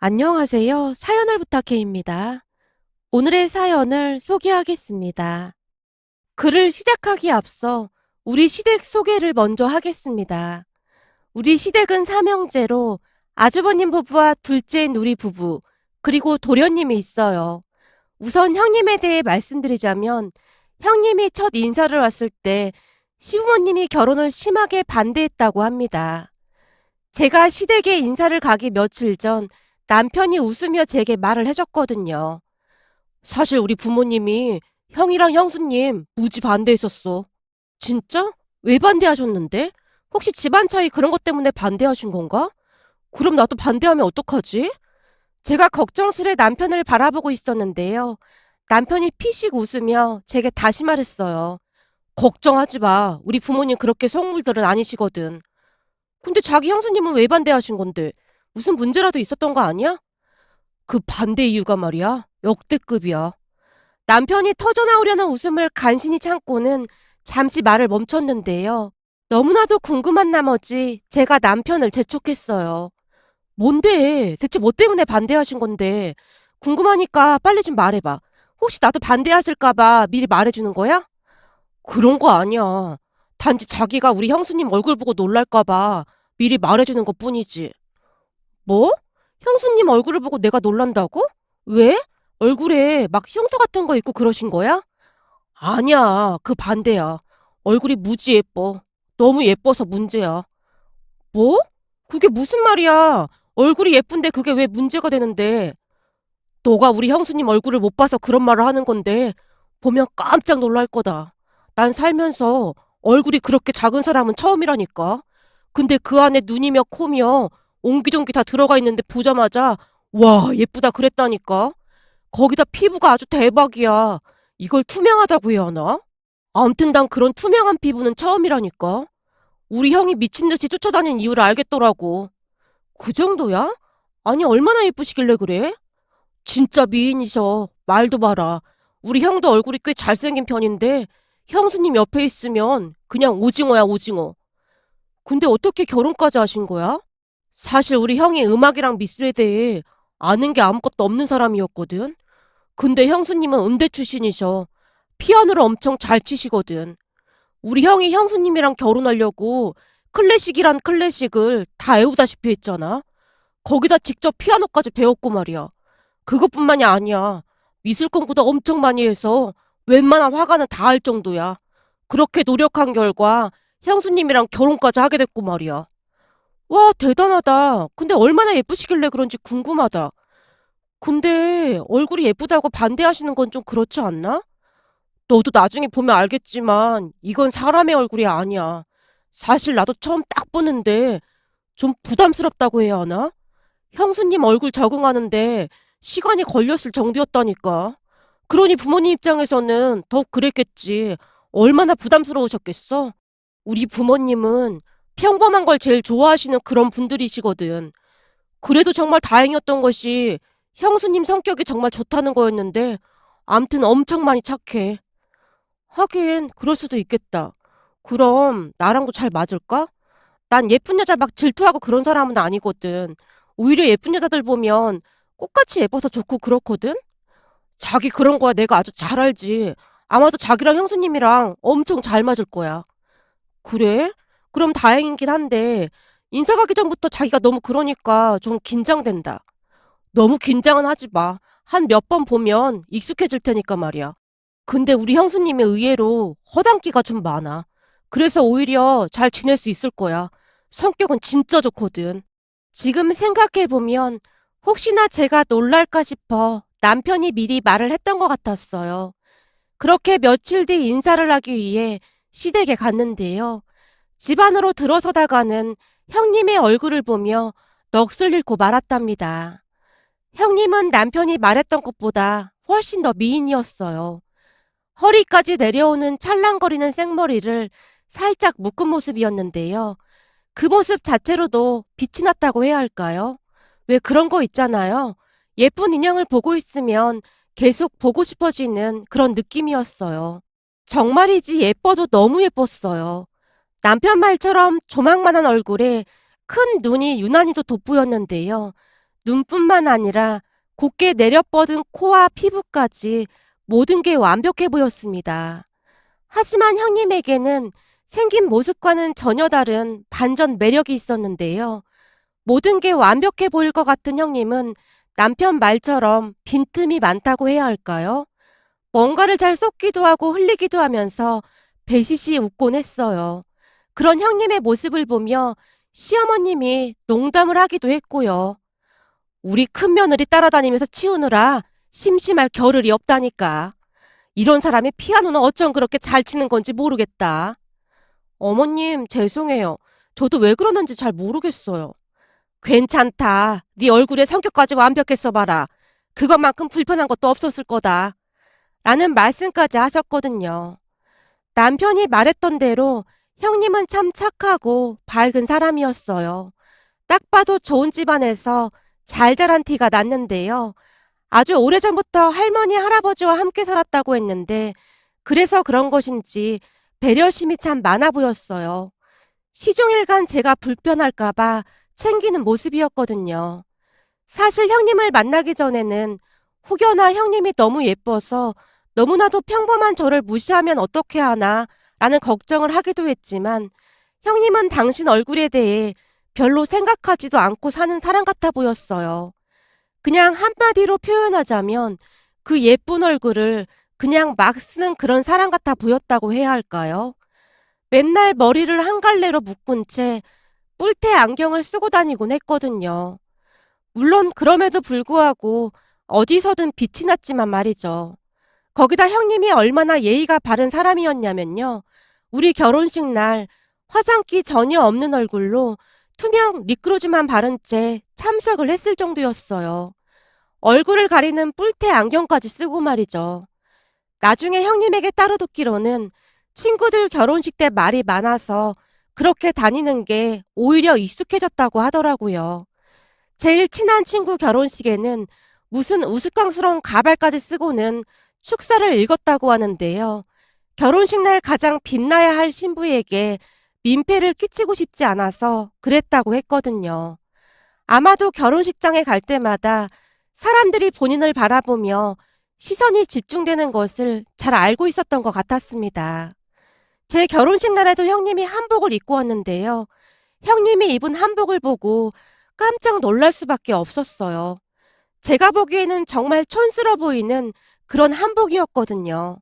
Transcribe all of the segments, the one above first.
안녕하세요. 사연을 부탁해입니다. 오늘의 사연을 소개하겠습니다. 글을 시작하기에 앞서 우리 시댁 소개를 먼저 하겠습니다. 우리 시댁은 삼형제로 아주버님 부부와 둘째인 우리 부부, 그리고 도련님이 있어요. 우선 형님에 대해 말씀드리자면 형님이 첫 인사를 왔을 때 시부모님이 결혼을 심하게 반대했다고 합니다. 제가 시댁에 인사를 가기 며칠 전 남편이 웃으며 제게 말을 해줬거든요. 사실 우리 부모님이 형이랑 형수님 무지 반대했었어. 진짜? 왜 반대하셨는데? 혹시 집안 차이 그런 것 때문에 반대하신 건가? 그럼 나도 반대하면 어떡하지? 제가 걱정스레 남편을 바라보고 있었는데요. 남편이 피식 웃으며 제게 다시 말했어요. 걱정하지 마. 우리 부모님 그렇게 속물들은 아니시거든. 근데 자기 형수님은 왜 반대하신 건데? 무슨 문제라도 있었던 거 아니야? 그 반대 이유가 말이야. 역대급이야. 남편이 터져나오려는 웃음을 간신히 참고는 잠시 말을 멈췄는데요. 너무나도 궁금한 나머지 제가 남편을 재촉했어요. 뭔데? 대체 뭐 때문에 반대하신 건데? 궁금하니까 빨리 좀 말해봐. 혹시 나도 반대하실까봐 미리 말해주는 거야? 그런 거 아니야. 단지 자기가 우리 형수님 얼굴 보고 놀랄까봐 미리 말해주는 것 뿐이지. 뭐? 형수님 얼굴을 보고 내가 놀란다고? 왜? 얼굴에 막 흉터 같은 거 있고 그러신 거야? 아니야, 그 반대야. 얼굴이 무지 예뻐. 너무 예뻐서 문제야. 뭐? 그게 무슨 말이야? 얼굴이 예쁜데 그게 왜 문제가 되는데? 너가 우리 형수님 얼굴을 못 봐서 그런 말을 하는 건데, 보면 깜짝 놀랄 거다. 난 살면서 얼굴이 그렇게 작은 사람은 처음이라니까. 근데 그 안에 눈이며 코며 옹기종기 다 들어가 있는데 보자마자 와 예쁘다 그랬다니까. 거기다 피부가 아주 대박이야. 이걸 투명하다고 해야 하나? 아무튼 난 그런 투명한 피부는 처음이라니까. 우리 형이 미친 듯이 쫓아다닌 이유를 알겠더라고. 그 정도야? 아니 얼마나 예쁘시길래 그래? 진짜 미인이셔. 말도 마라. 우리 형도 얼굴이 꽤 잘생긴 편인데 형수님 옆에 있으면 그냥 오징어야 오징어. 근데 어떻게 결혼까지 하신 거야? 사실 우리 형이 음악이랑 미술에 대해 아는 게 아무것도 없는 사람이었거든. 근데 형수님은 음대 출신이셔. 피아노를 엄청 잘 치시거든. 우리 형이 형수님이랑 결혼하려고 클래식이란 클래식을 다 외우다시피 했잖아. 거기다 직접 피아노까지 배웠고 말이야. 그것뿐만이 아니야. 미술 공부도 엄청 많이 해서 웬만한 화가는 다 할 정도야. 그렇게 노력한 결과 형수님이랑 결혼까지 하게 됐고 말이야. 와, 대단하다. 근데 얼마나 예쁘시길래 그런지 궁금하다. 근데 얼굴이 예쁘다고 반대하시는 건 좀 그렇지 않나? 너도 나중에 보면 알겠지만 이건 사람의 얼굴이 아니야. 사실 나도 처음 딱 보는데 좀 부담스럽다고 해야 하나? 형수님 얼굴 적응하는데 시간이 걸렸을 정도였다니까. 그러니 부모님 입장에서는 더욱 그랬겠지. 얼마나 부담스러우셨겠어? 우리 부모님은 평범한 걸 제일 좋아하시는 그런 분들이시거든. 그래도 정말 다행이었던 것이 형수님 성격이 정말 좋다는 거였는데, 암튼 엄청 많이 착해. 하긴, 그럴 수도 있겠다. 그럼, 나랑도 잘 맞을까? 난 예쁜 여자 막 질투하고 그런 사람은 아니거든. 오히려 예쁜 여자들 보면 꽃같이 예뻐서 좋고 그렇거든? 자기 그런 거야 내가 아주 잘 알지. 아마도 자기랑 형수님이랑 엄청 잘 맞을 거야. 그래? 그럼 다행이긴 한데, 인사 가기 전부터 자기가 너무 그러니까 좀 긴장된다. 너무 긴장은 하지 마. 한 몇 번 보면 익숙해질 테니까 말이야. 근데 우리 형수님이 의외로 허당기가 좀 많아. 그래서 오히려 잘 지낼 수 있을 거야. 성격은 진짜 좋거든. 지금 생각해보면 혹시나 제가 놀랄까 싶어 남편이 미리 말을 했던 것 같았어요. 그렇게 며칠 뒤 인사를 하기 위해 시댁에 갔는데요. 집 안으로 들어서다가는 형님의 얼굴을 보며 넋을 잃고 말았답니다. 형님은 남편이 말했던 것보다 훨씬 더 미인이었어요. 허리까지 내려오는 찰랑거리는 생머리를 살짝 묶은 모습이었는데요. 그 모습 자체로도 빛이 났다고 해야 할까요? 왜 그런 거 있잖아요. 예쁜 인형을 보고 있으면 계속 보고 싶어지는 그런 느낌이었어요. 정말이지 예뻐도 너무 예뻤어요. 남편 말처럼 조망만한 얼굴에 큰 눈이 유난히도 돋보였는데요. 눈뿐만 아니라 곱게 내려뻗은 코와 피부까지 모든 게 완벽해 보였습니다. 하지만 형님에게는 생긴 모습과는 전혀 다른 반전 매력이 있었는데요. 모든 게 완벽해 보일 것 같은 형님은 남편 말처럼 빈틈이 많다고 해야 할까요? 뭔가를 잘 쏟기도 하고 흘리기도 하면서 배시시 웃곤 했어요. 그런 형님의 모습을 보며 시어머님이 농담을 하기도 했고요. 우리 큰 며느리 따라다니면서 치우느라 심심할 겨를이 없다니까. 이런 사람이 피아노는 어쩜 그렇게 잘 치는 건지 모르겠다. 어머님, 죄송해요. 저도 왜 그러는지 잘 모르겠어요. 괜찮다. 네 얼굴에 성격까지 완벽했어 봐라. 그것만큼 불편한 것도 없었을 거다. 라는 말씀까지 하셨거든요. 남편이 말했던 대로 형님은 참 착하고 밝은 사람이었어요. 딱 봐도 좋은 집안에서 잘 자란 티가 났는데요. 아주 오래전부터 할머니, 할아버지와 함께 살았다고 했는데, 그래서 그런 것인지 배려심이 참 많아 보였어요. 시종일관 제가 불편할까봐 챙기는 모습이었거든요. 사실 형님을 만나기 전에는 혹여나 형님이 너무 예뻐서 너무나도 평범한 저를 무시하면 어떻게 하나 라는 걱정을 하기도 했지만 형님은 당신 얼굴에 대해 별로 생각하지도 않고 사는 사람 같아 보였어요. 그냥 한마디로 표현하자면 그 예쁜 얼굴을 그냥 막 쓰는 그런 사람 같아 보였다고 해야 할까요? 맨날 머리를 한 갈래로 묶은 채 뿔테 안경을 쓰고 다니곤 했거든요. 물론 그럼에도 불구하고 어디서든 빛이 났지만 말이죠. 거기다 형님이 얼마나 예의가 바른 사람이었냐면요. 우리 결혼식 날 화장기 전혀 없는 얼굴로 투명 립그로즈만 바른 채 참석을 했을 정도였어요. 얼굴을 가리는 뿔테 안경까지 쓰고 말이죠. 나중에 형님에게 따로 듣기로는 친구들 결혼식 때 말이 많아서 그렇게 다니는 게 오히려 익숙해졌다고 하더라고요. 제일 친한 친구 결혼식에는 무슨 우스꽝스러운 가발까지 쓰고는 축사를 읽었다고 하는데요. 결혼식 날 가장 빛나야 할 신부에게 민폐를 끼치고 싶지 않아서 그랬다고 했거든요. 아마도 결혼식장에 갈 때마다 사람들이 본인을 바라보며 시선이 집중되는 것을 잘 알고 있었던 것 같았습니다. 제 결혼식 날에도 형님이 한복을 입고 왔는데요. 형님이 입은 한복을 보고 깜짝 놀랄 수밖에 없었어요. 제가 보기에는 정말 촌스러워 보이는 그런 한복이었거든요.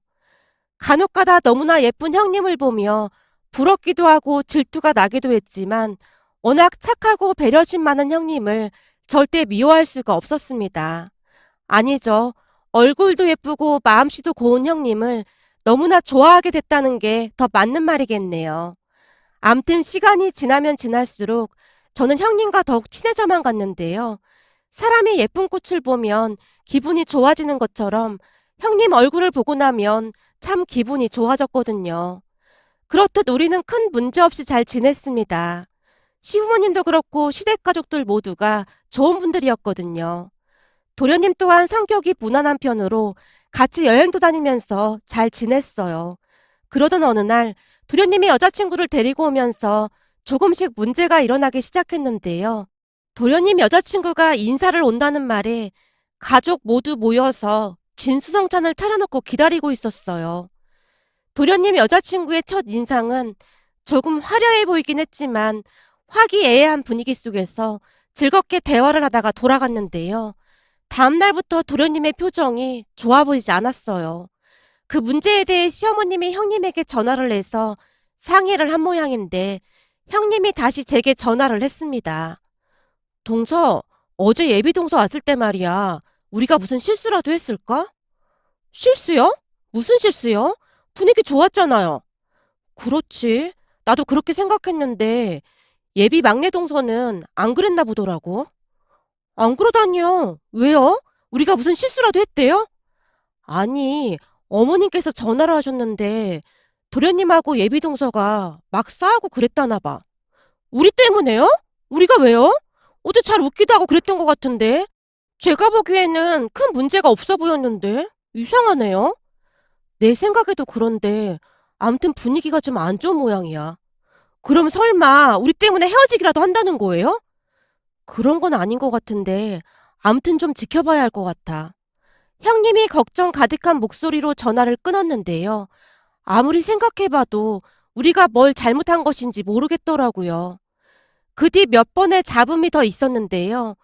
간혹가다 너무나 예쁜 형님을 보며 부럽기도 하고 질투가 나기도 했지만 워낙 착하고 배려심 많은 형님을 절대 미워할 수가 없었습니다. 아니죠. 얼굴도 예쁘고 마음씨도 고운 형님을 너무나 좋아하게 됐다는 게 더 맞는 말이겠네요. 암튼 시간이 지나면 지날수록 저는 형님과 더욱 친해져만 갔는데요. 사람이 예쁜 꽃을 보면 기분이 좋아지는 것처럼 형님 얼굴을 보고 나면 참 기분이 좋아졌거든요. 그렇듯 우리는 큰 문제 없이 잘 지냈습니다. 시부모님도 그렇고 시댁 가족들 모두가 좋은 분들이었거든요. 도련님 또한 성격이 무난한 편으로 같이 여행도 다니면서 잘 지냈어요. 그러던 어느 날 도련님이 여자친구를 데리고 오면서 조금씩 문제가 일어나기 시작했는데요. 도련님 여자친구가 인사를 온다는 말에 가족 모두 모여서 진수성찬을 차려놓고 기다리고 있었어요. 도련님 여자친구의 첫 인상은 조금 화려해 보이긴 했지만 화기애애한 분위기 속에서 즐겁게 대화를 하다가 돌아갔는데요. 다음날부터 도련님의 표정이 좋아 보이지 않았어요. 그 문제에 대해 시어머님이 형님에게 전화를 해서 상의를 한 모양인데 형님이 다시 제게 전화를 했습니다. 동서, 어제 예비 동서 왔을 때 말이야. 우리가 무슨 실수라도 했을까? 실수요? 무슨 실수요? 분위기 좋았잖아요. 그렇지. 나도 그렇게 생각했는데 예비 막내 동서는 안 그랬나 보더라고. 안 그러다니요. 왜요? 우리가 무슨 실수라도 했대요? 아니, 어머님께서 전화를 하셨는데 도련님하고 예비 동서가 막 싸우고 그랬다나 봐. 우리 때문에요? 우리가 왜요? 어제 잘 웃기도 하고 그랬던 것 같은데. 제가 보기에는 큰 문제가 없어 보였는데. 이상하네요. 내 생각에도 그런데 암튼 분위기가 좀 안 좋은 모양이야. 그럼 설마 우리 때문에 헤어지기라도 한다는 거예요? 그런 건 아닌 것 같은데 아무튼 좀 지켜봐야 할 것 같아. 형님이 걱정 가득한 목소리로 전화를 끊었는데요. 아무리 생각해봐도 우리가 뭘 잘못한 것인지 모르겠더라고요. 그 뒤 몇 번의 잡음이 더 있었는데요.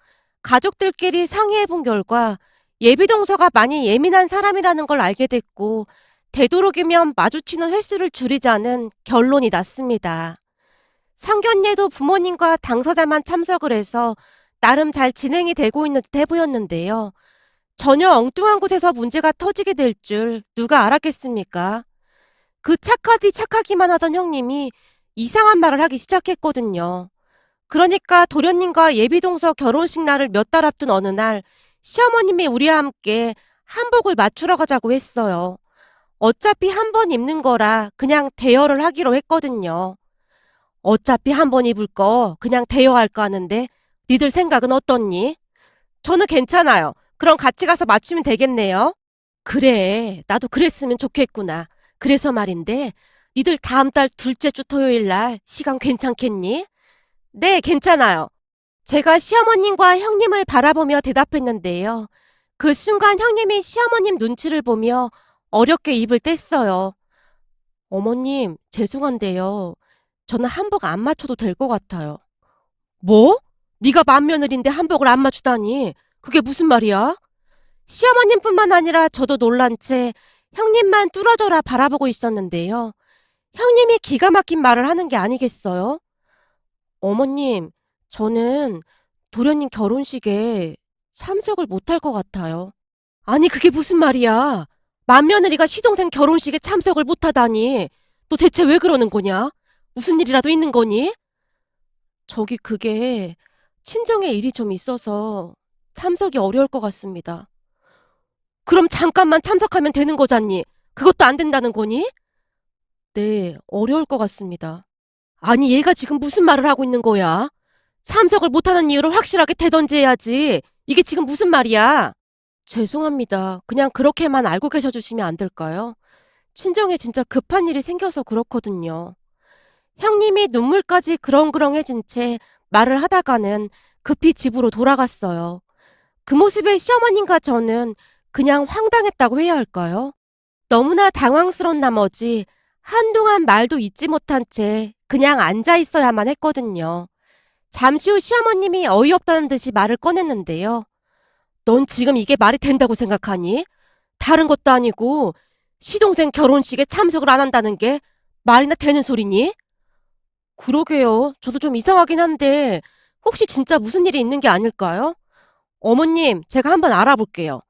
가족들끼리 상의해본 결과 예비동서가 많이 예민한 사람이라는 걸 알게 됐고 되도록이면 마주치는 횟수를 줄이자는 결론이 났습니다. 상견례도 부모님과 당사자만 참석을 해서 나름 잘 진행이 되고 있는 듯해 보였는데요. 전혀 엉뚱한 곳에서 문제가 터지게 될 줄 누가 알았겠습니까? 그 착하디 착하기만 하던 형님이 이상한 말을 하기 시작했거든요. 그러니까 도련님과 예비동서 결혼식 날을 몇 달 앞둔 어느 날 시어머님이 우리와 함께 한복을 맞추러 가자고 했어요. 어차피 한 번 입는 거라 그냥 대여를 하기로 했거든요. 어차피 한 번 입을 거 그냥 대여할까 하는데 니들 생각은 어떻니? 저는 괜찮아요. 그럼 같이 가서 맞추면 되겠네요. 그래, 나도 그랬으면 좋겠구나. 그래서 말인데, 니들 다음 달 둘째 주 토요일 날 시간 괜찮겠니? 네, 괜찮아요. 제가 시어머님과 형님을 바라보며 대답했는데요. 그 순간 형님이 시어머님 눈치를 보며 어렵게 입을 뗐어요. 어머님, 죄송한데요. 저는 한복 안 맞춰도 될 것 같아요. 뭐? 네가 맏며느리인데 한복을 안 맞추다니. 그게 무슨 말이야? 시어머님뿐만 아니라 저도 놀란 채 형님만 뚫어져라 바라보고 있었는데요. 형님이 기가 막힌 말을 하는 게 아니겠어요? 어머님, 저는 도련님 결혼식에 참석을 못할 것 같아요. 아니, 그게 무슨 말이야? 맏며느리가 시동생 결혼식에 참석을 못하다니. 너 대체 왜 그러는 거냐? 무슨 일이라도 있는 거니? 저기 그게 친정에 일이 좀 있어서 참석이 어려울 것 같습니다. 그럼 잠깐만 참석하면 되는 거잖니. 그것도 안 된다는 거니? 네, 어려울 것 같습니다. 아니, 얘가 지금 무슨 말을 하고 있는 거야? 참석을 못하는 이유를 확실하게 대던지 해야지. 이게 지금 무슨 말이야? 죄송합니다. 그냥 그렇게만 알고 계셔 주시면 안 될까요? 친정에 진짜 급한 일이 생겨서 그렇거든요. 형님이 눈물까지 그렁그렁해진 채 말을 하다가는 급히 집으로 돌아갔어요. 그 모습에 시어머님과 저는 그냥 황당했다고 해야 할까요? 너무나 당황스러운 나머지 한동안 말도 잊지 못한 채 그냥 앉아 있어야만 했거든요. 잠시 후 시어머님이 어이없다는 듯이 말을 꺼냈는데요. 넌 지금 이게 말이 된다고 생각하니? 다른 것도 아니고 시동생 결혼식에 참석을 안 한다는 게 말이나 되는 소리니? 그러게요. 저도 좀 이상하긴 한데 혹시 진짜 무슨 일이 있는 게 아닐까요? 어머님, 제가 한번 알아볼게요.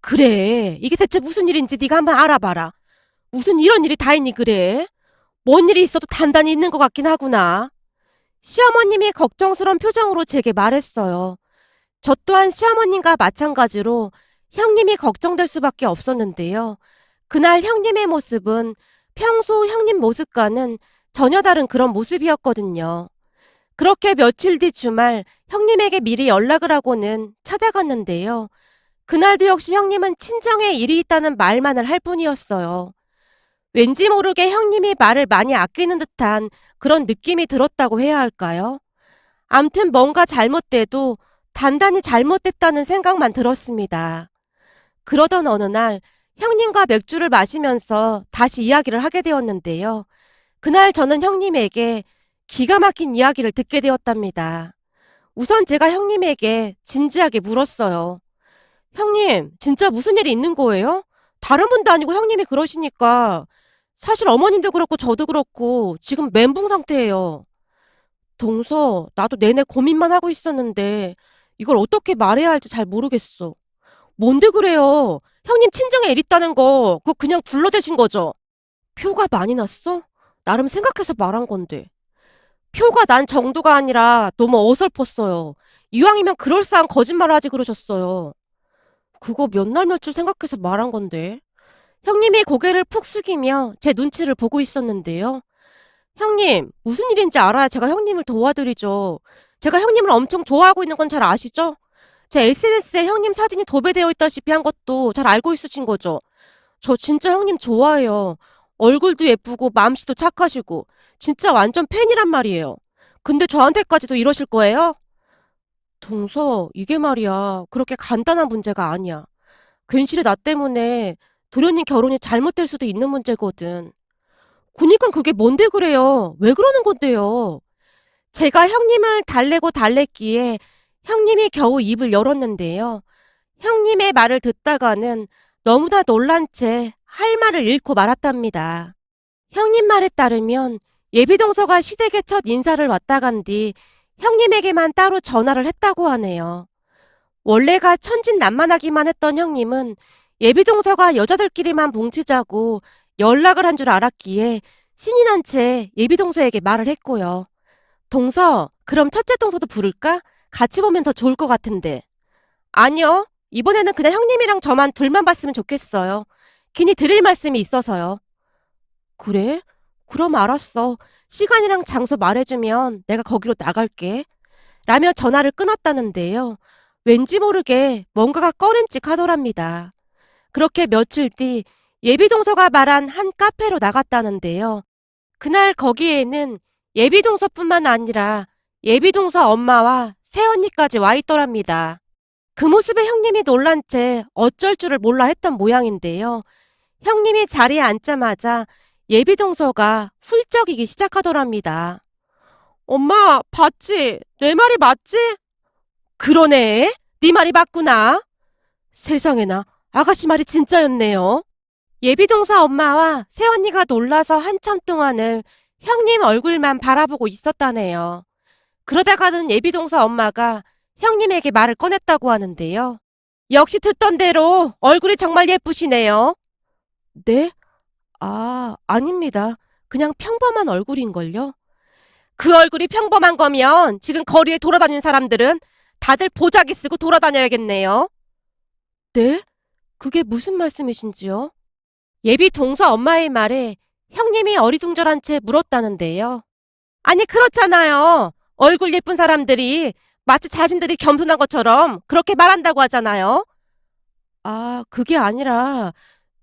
그래, 이게 대체 무슨 일인지 네가 한번 알아봐라. 무슨 이런 일이 다 있니 그래? 뭔 일이 있어도 단단히 있는 것 같긴 하구나. 시어머님이 걱정스러운 표정으로 제게 말했어요. 저 또한 시어머님과 마찬가지로 형님이 걱정될 수밖에 없었는데요. 그날 형님의 모습은 평소 형님 모습과는 전혀 다른 그런 모습이었거든요. 그렇게 며칠 뒤 주말 형님에게 미리 연락을 하고는 찾아갔는데요. 그날도 역시 형님은 친정에 일이 있다는 말만을 할 뿐이었어요. 왠지 모르게 형님이 말을 많이 아끼는 듯한 그런 느낌이 들었다고 해야 할까요? 암튼 뭔가 잘못돼도 단단히 잘못됐다는 생각만 들었습니다. 그러던 어느 날 형님과 맥주를 마시면서 다시 이야기를 하게 되었는데요. 그날 저는 형님에게 기가 막힌 이야기를 듣게 되었답니다. 우선 제가 형님에게 진지하게 물었어요. 형님, 진짜 무슨 일이 있는 거예요? 다른 분도 아니고 형님이 그러시니까 사실 어머님도 그렇고 저도 그렇고 지금 멘붕 상태예요. 동서, 나도 내내 고민만 하고 있었는데 이걸 어떻게 말해야 할지 잘 모르겠어. 뭔데 그래요? 형님 친정에 일 있다는 거 그거 그냥 둘러대신 거죠? 표가 많이 났어? 나름 생각해서 말한 건데. 표가 난 정도가 아니라 너무 어설펐어요. 이왕이면 그럴싸한 거짓말을 하지 그러셨어요. 그거 몇 날 며칠 생각해서 말한 건데. 형님이 고개를 푹 숙이며 제 눈치를 보고 있었는데요. 형님, 무슨 일인지 알아야 제가 형님을 도와드리죠. 제가 형님을 엄청 좋아하고 있는 건 잘 아시죠? 제 SNS에 형님 사진이 도배되어 있다시피 한 것도 잘 알고 있으신 거죠. 저 진짜 형님 좋아해요. 얼굴도 예쁘고 마음씨도 착하시고 진짜 완전 팬이란 말이에요. 근데 저한테까지도 이러실 거예요? 동서, 이게 말이야. 그렇게 간단한 문제가 아니야. 괜시리 나 때문에 도련님 결혼이 잘못될 수도 있는 문제거든. 그니까 그게 뭔데 그래요? 왜 그러는 건데요? 제가 형님을 달래고 달랬기에 형님이 겨우 입을 열었는데요. 형님의 말을 듣다가는 너무나 놀란 채 할 말을 잃고 말았답니다. 형님 말에 따르면 예비동서가 시댁에 첫 인사를 왔다 간 뒤 형님에게만 따로 전화를 했다고 하네요. 원래가 천진난만하기만 했던 형님은 예비동서가 여자들끼리만 뭉치자고 연락을 한 줄 알았기에 신이 난 채 예비동서에게 말을 했고요. 동서, 그럼 첫째 동서도 부를까? 같이 보면 더 좋을 것 같은데. 아니요. 이번에는 그냥 형님이랑 저만 둘만 봤으면 좋겠어요. 괜히 드릴 말씀이 있어서요. 그래? 그럼 알았어. 시간이랑 장소 말해주면 내가 거기로 나갈게. 라며 전화를 끊었다는데요. 왠지 모르게 뭔가가 꺼림칙 하더랍니다. 그렇게 며칠 뒤 예비동서가 말한 한 카페로 나갔다는데요. 그날 거기에는 예비동서뿐만 아니라 예비동서 엄마와 새언니까지 와 있더랍니다. 그 모습에 형님이 놀란 채 어쩔 줄을 몰라 했던 모양인데요. 형님이 자리에 앉자마자 예비동서가 훌쩍이기 시작하더랍니다. 엄마, 봤지? 내 말이 맞지? 그러네. 네 말이 맞구나. 세상에나, 아가씨 말이 진짜였네요. 예비동서 엄마와 새언니가 놀라서 한참 동안을 형님 얼굴만 바라보고 있었다네요. 그러다가는 예비동서 엄마가 형님에게 말을 꺼냈다고 하는데요. 역시 듣던 대로 얼굴이 정말 예쁘시네요. 네? 아, 아닙니다. 그냥 평범한 얼굴인걸요? 그 얼굴이 평범한 거면 지금 거리에 돌아다니는 사람들은 다들 보자기 쓰고 돌아다녀야겠네요. 네? 그게 무슨 말씀이신지요? 예비 동서 엄마의 말에 형님이 어리둥절한 채 물었다는데요. 아니, 그렇잖아요. 얼굴 예쁜 사람들이 마치 자신들이 겸손한 것처럼 그렇게 말한다고 하잖아요. 아, 그게 아니라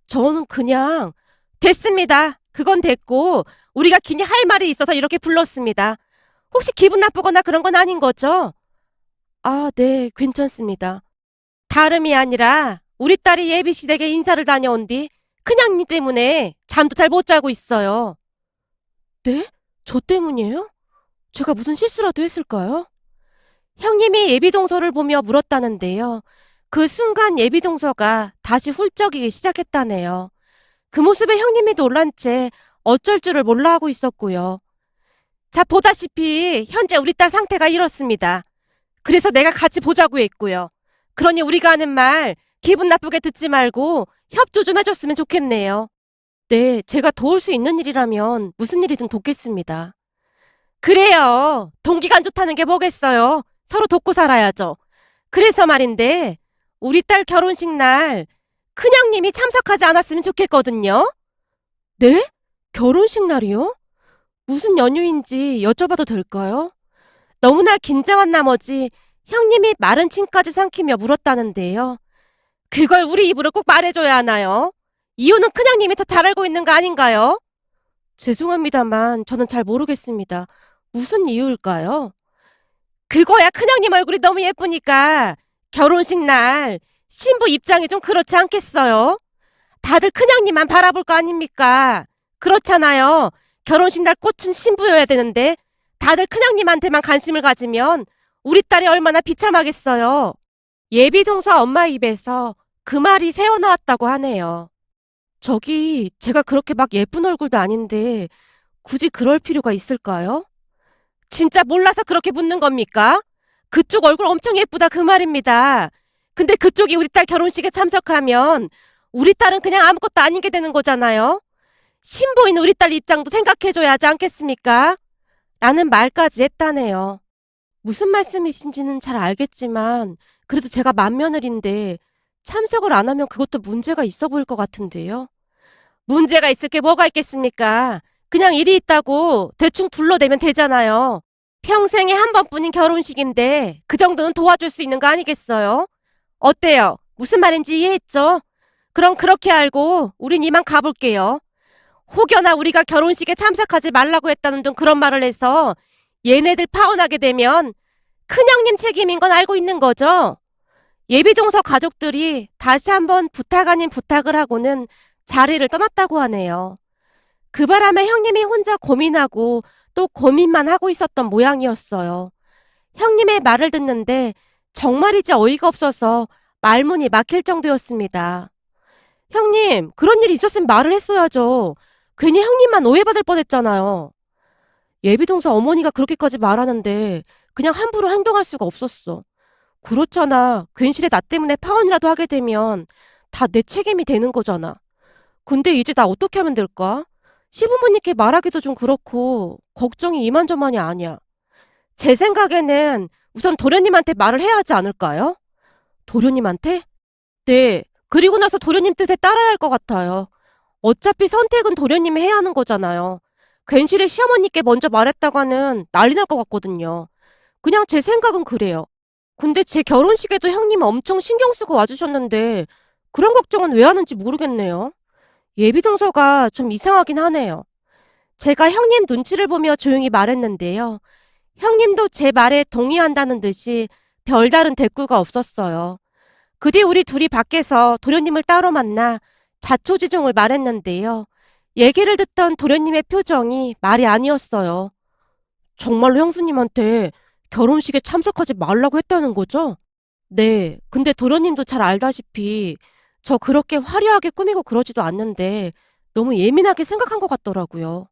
저는 그냥 됐습니다. 그건 됐고 우리가 괜히 할 말이 있어서 이렇게 불렀습니다. 혹시 기분 나쁘거나 그런 건 아닌 거죠? 아, 네, 괜찮습니다. 다름이 아니라 우리 딸이 예비 시댁에 인사를 다녀온 뒤니 때문에 잠도 잘 못 자고 있어요. 네? 저 때문이에요? 제가 무슨 실수라도 했을까요? 형님이 예비동서를 보며 물었다는데요. 그 순간 예비동서가 다시 훌쩍이기 시작했다네요. 그 모습에 형님이 놀란 채 어쩔 줄을 몰라 하고 있었고요. 자, 보다시피 현재 우리 딸 상태가 이렇습니다. 그래서 내가 같이 보자고 했고요. 그러니 우리가 하는 말 기분 나쁘게 듣지 말고 협조 좀 해줬으면 좋겠네요. 네, 제가 도울 수 있는 일이라면 무슨 일이든 돕겠습니다. 그래요. 동기가 안 좋다는 게 뭐겠어요. 서로 돕고 살아야죠. 그래서 말인데, 우리 딸 결혼식 날 큰형님이 참석하지 않았으면 좋겠거든요. 네? 결혼식 날이요? 무슨 연유인지 여쭤봐도 될까요? 너무나 긴장한 나머지 형님이 마른 침까지 삼키며 물었다는데요. 그걸 우리 입으로 꼭 말해줘야 하나요? 이유는 큰형님이 더 잘 알고 있는 거 아닌가요? 죄송합니다만 저는 잘 모르겠습니다. 무슨 이유일까요? 그거야 큰형님 얼굴이 너무 예쁘니까 결혼식 날 신부 입장이 좀 그렇지 않겠어요? 다들 큰형님만 바라볼 거 아닙니까? 그렇잖아요. 결혼식 날 꽃은 신부여야 되는데 다들 큰형님한테만 관심을 가지면 우리 딸이 얼마나 비참하겠어요. 예비 동서 엄마 입에서 그 말이 새어나왔다고 하네요. 저기 제가 그렇게 막 예쁜 얼굴도 아닌데 굳이 그럴 필요가 있을까요? 진짜 몰라서 그렇게 묻는 겁니까? 그쪽 얼굴 엄청 예쁘다 그 말입니다. 근데 그쪽이 우리 딸 결혼식에 참석하면 우리 딸은 그냥 아무것도 아닌 게 되는 거잖아요. 신부인 우리 딸 입장도 생각해줘야 하지 않겠습니까? 라는 말까지 했다네요. 무슨 말씀이신지는 잘 알겠지만 그래도 제가 맏며느리인데 참석을 안 하면 그것도 문제가 있어 보일 것 같은데요. 문제가 있을 게 뭐가 있겠습니까? 그냥 일이 있다고 대충 둘러대면 되잖아요. 평생에 한 번뿐인 결혼식인데 그 정도는 도와줄 수 있는 거 아니겠어요? 어때요? 무슨 말인지 이해했죠? 그럼 그렇게 알고 우린 이만 가볼게요. 혹여나 우리가 결혼식에 참석하지 말라고 했다는 등 그런 말을 해서 얘네들 파혼하게 되면 큰형님 책임인 건 알고 있는 거죠? 예비동서 가족들이 다시 한번 부탁 아닌 부탁을 하고는 자리를 떠났다고 하네요. 그 바람에 형님이 혼자 고민하고 또 고민만 하고 있었던 모양이었어요. 형님의 말을 듣는데 정말이지 어이가 없어서 말문이 막힐 정도였습니다. 형님, 그런 일이 있었으면 말을 했어야죠. 괜히 형님만 오해받을 뻔했잖아요. 예비동서 어머니가 그렇게까지 말하는데 그냥 함부로 행동할 수가 없었어. 그렇잖아. 괜시레 나 때문에 파혼이라도 하게 되면 다 내 책임이 되는 거잖아. 근데 이제 나 어떻게 하면 될까? 시부모님께 말하기도 좀 그렇고 걱정이 이만저만이 아니야. 제 생각에는 우선 도련님한테 말을 해야 하지 않을까요? 도련님한테? 네. 그리고 나서 도련님 뜻에 따라야 할 것 같아요. 어차피 선택은 도련님이 해야 하는 거잖아요. 괜시레 시어머니께 먼저 말했다가는 난리 날 것 같거든요. 그냥 제 생각은 그래요. 근데 제 결혼식에도 형님 엄청 신경 쓰고 와주셨는데 그런 걱정은 왜 하는지 모르겠네요. 예비 동서가 좀 이상하긴 하네요. 제가 형님 눈치를 보며 조용히 말했는데요. 형님도 제 말에 동의한다는 듯이 별다른 대꾸가 없었어요. 그 뒤 우리 둘이 밖에서 도련님을 따로 만나 자초지종을 말했는데요. 얘기를 듣던 도련님의 표정이 말이 아니었어요. 정말로 형수님한테 결혼식에 참석하지 말라고 했다는 거죠? 네. 근데 도련님도 잘 알다시피 저 그렇게 화려하게 꾸미고 그러지도 않는데 너무 예민하게 생각한 것 같더라고요.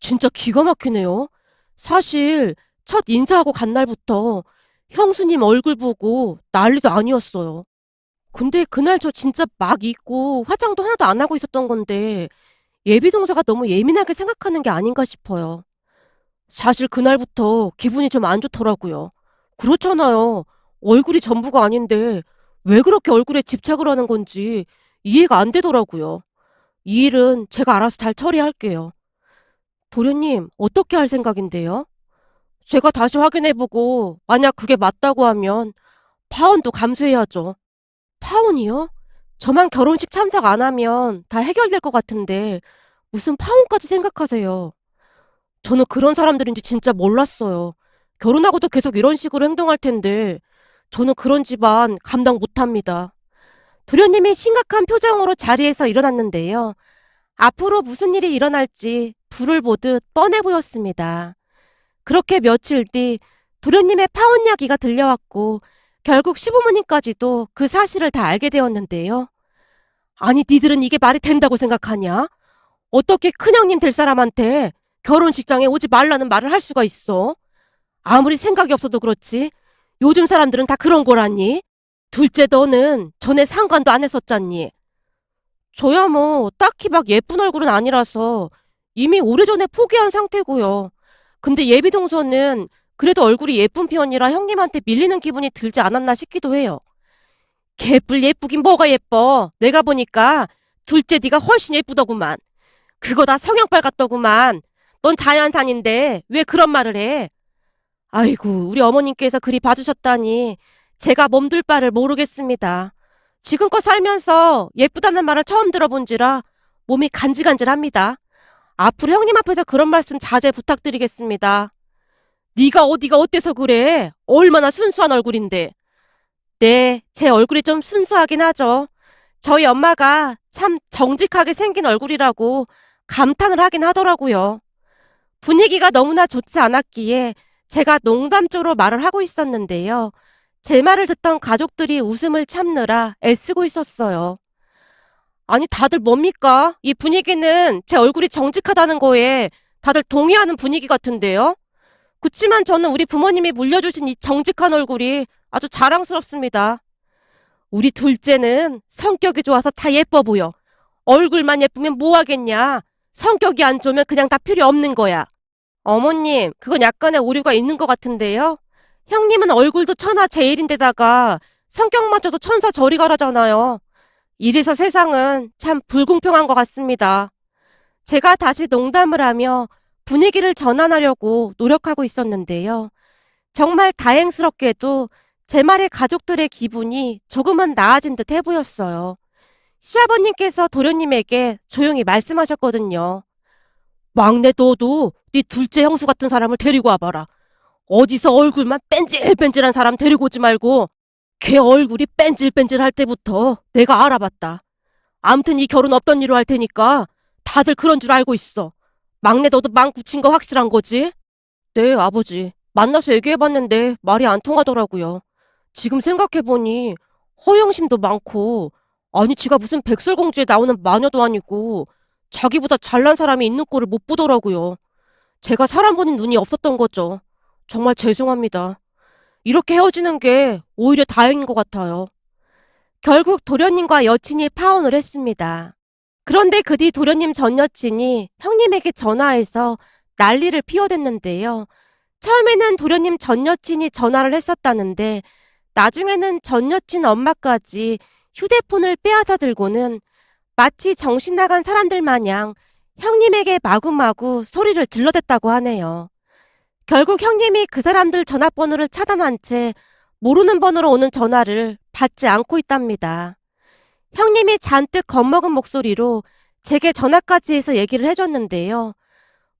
진짜 기가 막히네요. 사실 첫 인사하고 간 날부터 형수님 얼굴 보고 난리도 아니었어요. 근데 그날 저 진짜 막 잊고 화장도 하나도 안 하고 있었던 건데 예비 동서가 너무 예민하게 생각하는 게 아닌가 싶어요. 사실 그날부터 기분이 좀 안 좋더라고요. 그렇잖아요. 얼굴이 전부가 아닌데 왜 그렇게 얼굴에 집착을 하는 건지 이해가 안 되더라고요. 이 일은 제가 알아서 잘 처리할게요. 도련님, 어떻게 할 생각인데요? 제가 다시 확인해보고 만약 그게 맞다고 하면 파혼도 감수해야죠. 파혼이요? 저만 결혼식 참석 안 하면 다 해결될 것 같은데 무슨 파혼까지 생각하세요? 저는 그런 사람들인지 진짜 몰랐어요. 결혼하고도 계속 이런 식으로 행동할 텐데 저는 그런 집안 감당 못합니다. 도련님이 심각한 표정으로 자리에서 일어났는데요. 앞으로 무슨 일이 일어날지 불을 보듯 뻔해 보였습니다. 그렇게 며칠 뒤 도련님의 파혼 이야기가 들려왔고 결국 시부모님까지도 그 사실을 다 알게 되었는데요. 아니 니들은 이게 말이 된다고 생각하냐? 어떻게 큰형님 될 사람한테 결혼식장에 오지 말라는 말을 할 수가 있어? 아무리 생각이 없어도 그렇지. 요즘 사람들은 다 그런 거라니. 둘째 너는 전에 상관도 안 했었잖니. 저야 뭐 딱히 막 예쁜 얼굴은 아니라서 이미 오래전에 포기한 상태고요. 근데 예비 동서는 그래도 얼굴이 예쁜 편이라 형님한테 밀리는 기분이 들지 않았나 싶기도 해요. 개뿔 예쁘긴 뭐가 예뻐. 내가 보니까 둘째 네가 훨씬 예쁘더구만. 그거 다 성형빨 같더구만. 넌 자연산인데 왜 그런 말을 해? 아이고, 우리 어머님께서 그리 봐주셨다니 제가 몸둘 바를 모르겠습니다. 지금껏 살면서 예쁘다는 말을 처음 들어본지라 몸이 간질간질합니다. 앞으로 형님 앞에서 그런 말씀 자제 부탁드리겠습니다. 네가 어디가 어때서 그래? 얼마나 순수한 얼굴인데. 네, 제 얼굴이 좀 순수하긴 하죠. 저희 엄마가 참 정직하게 생긴 얼굴이라고 감탄을 하긴 하더라고요. 분위기가 너무나 좋지 않았기에 제가 농담조로 말을 하고 있었는데요. 제 말을 듣던 가족들이 웃음을 참느라 애쓰고 있었어요. 아니, 다들 뭡니까? 이 분위기는 제 얼굴이 정직하다는 거에 다들 동의하는 분위기 같은데요? 그치만 저는 우리 부모님이 물려주신 이 정직한 얼굴이 아주 자랑스럽습니다. 우리 둘째는 성격이 좋아서 다 예뻐 보여. 얼굴만 예쁘면 뭐 하겠냐? 성격이 안 좋으면 그냥 다 필요 없는 거야. 어머님, 그건 약간의 오류가 있는 것 같은데요? 형님은 얼굴도 천하 제일인데다가 성격마저도 천사 저리 가라잖아요. 이래서 세상은 참 불공평한 것 같습니다. 제가 다시 농담을 하며 분위기를 전환하려고 노력하고 있었는데요. 정말 다행스럽게도 제 말에 가족들의 기분이 조금은 나아진 듯해 보였어요. 시아버님께서 도련님에게 조용히 말씀하셨거든요. 막내 너도 네 둘째 형수 같은 사람을 데리고 와봐라. 어디서 얼굴만 뺀질뺀질한 사람 데리고 오지 말고 걔 얼굴이 뺀질뺀질할 때부터 내가 알아봤다. 암튼 이 결혼 없던 일로 할 테니까 다들 그런 줄 알고 있어. 막내 너도 망 붙인 거 확실한 거지? 네, 아버지. 만나서 얘기해봤는데 말이 안 통하더라고요. 지금 생각해보니 허영심도 많고 아니 지가 무슨 백설공주에 나오는 마녀도 아니고 자기보다 잘난 사람이 있는 꼴을 못 보더라고요. 제가 사람 보는 눈이 없었던 거죠. 정말 죄송합니다. 이렇게 헤어지는 게 오히려 다행인 것 같아요. 결국 도련님과 여친이 파혼을 했습니다. 그런데 그 뒤 도련님 전 여친이 형님에게 전화해서 난리를 피워댔는데요. 처음에는 도련님 전 여친이 전화를 했었다는데 나중에는 전 여친 엄마까지 휴대폰을 빼앗아 들고는 마치 정신 나간 사람들 마냥 형님에게 마구마구 소리를 질러댔다고 하네요. 결국 형님이 그 사람들 전화번호를 차단한 채 모르는 번호로 오는 전화를 받지 않고 있답니다. 형님이 잔뜩 겁먹은 목소리로 제게 전화까지 해서 얘기를 해줬는데요.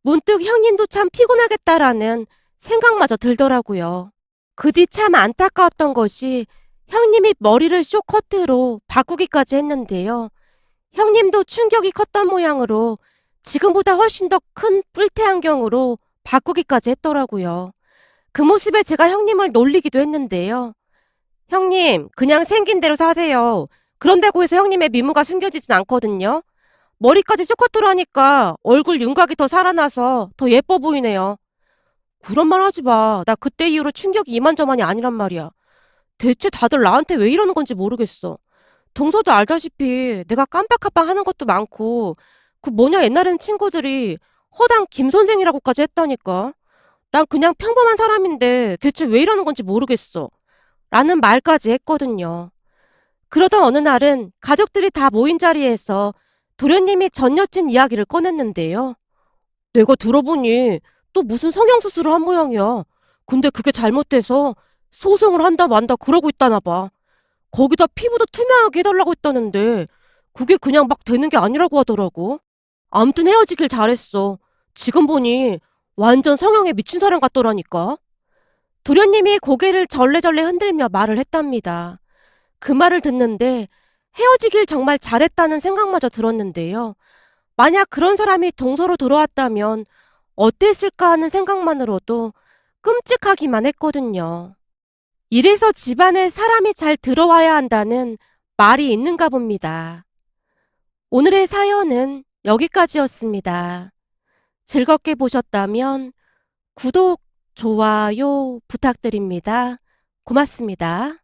문득 형님도 참 피곤하겠다라는 생각마저 들더라고요. 그 뒤 참 안타까웠던 것이 형님이 머리를 쇼커트로 바꾸기까지 했는데요. 형님도 충격이 컸던 모양으로 지금보다 훨씬 더 큰 뿔테 안경으로 바꾸기까지 했더라고요. 그 모습에 제가 형님을 놀리기도 했는데요. 형님, 그냥 생긴 대로 사세요. 그런다고 해서 형님의 미모가 숨겨지진 않거든요. 머리까지 쇼커트로 하니까 얼굴 윤곽이 더 살아나서 더 예뻐 보이네요. 그런 말 하지 마. 나 그때 이후로 충격이 이만저만이 아니란 말이야. 대체 다들 나한테 왜 이러는 건지 모르겠어. 동서도 알다시피 내가 깜빡깜빡 하는 것도 많고 그 뭐냐 옛날에는 친구들이 허당 김 선생이라고까지 했다니까. 난 그냥 평범한 사람인데 대체 왜 이러는 건지 모르겠어. 라는 말까지 했거든요. 그러던 어느 날은 가족들이 다 모인 자리에서 도련님이 전 여친 이야기를 꺼냈는데요. 내가 들어보니 또 무슨 성형수술을 한 모양이야. 근데 그게 잘못돼서 소송을 한다 만다 그러고 있다나 봐. 거기다 피부도 투명하게 해달라고 했다는데 그게 그냥 막 되는 게 아니라고 하더라고. 암튼 헤어지길 잘했어. 지금 보니 완전 성형에 미친 사람 같더라니까. 도련님이 고개를 절레절레 흔들며 말을 했답니다. 그 말을 듣는데 헤어지길 정말 잘했다는 생각마저 들었는데요. 만약 그런 사람이 동서로 들어왔다면 어땠을까 하는 생각만으로도 끔찍하기만 했거든요. 이래서 집안에 사람이 잘 들어와야 한다는 말이 있는가 봅니다. 오늘의 사연은 여기까지였습니다. 즐겁게 보셨다면 구독, 좋아요 부탁드립니다. 고맙습니다.